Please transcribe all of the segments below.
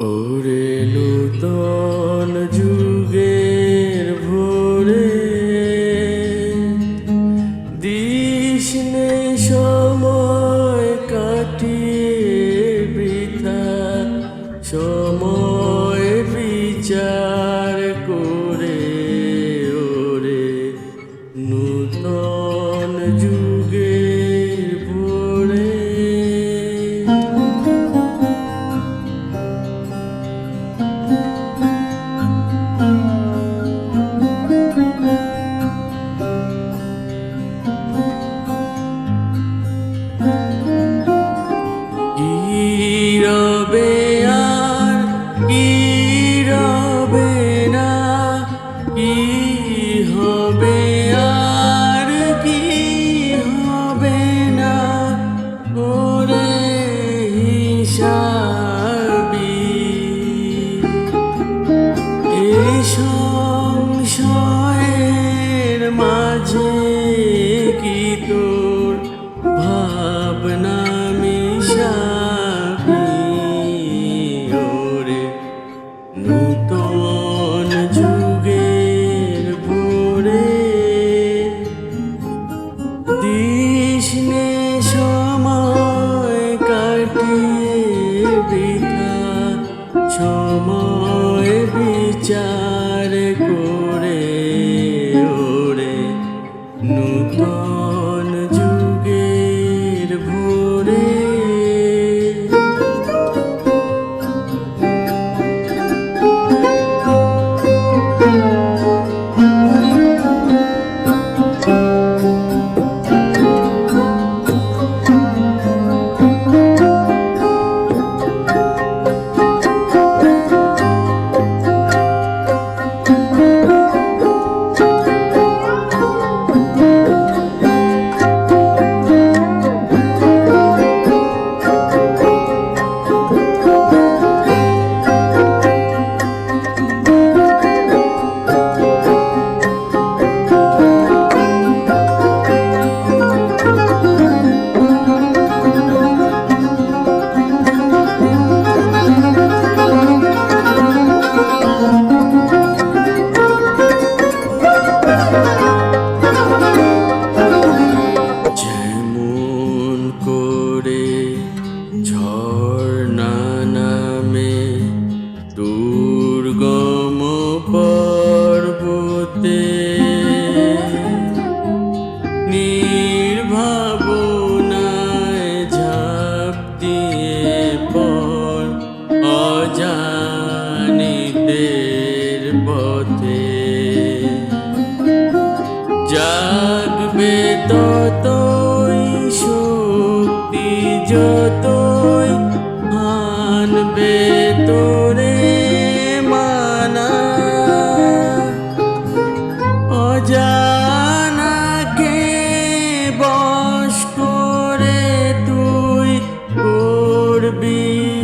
ওরে নূতন যুগের ভোরে দিশনে সময় কাটিয়ে বৃথা সময় বিচার করে ওরে নূতন যুগ অধিকা সময় বিচার করে ওরে নূতন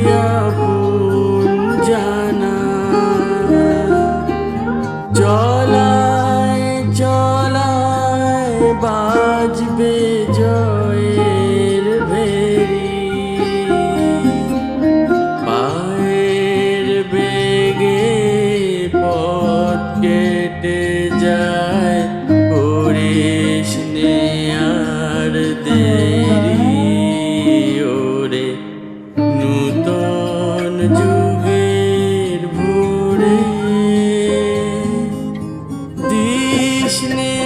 আপন জানা। চলায় চলায় বাজবে। जिसने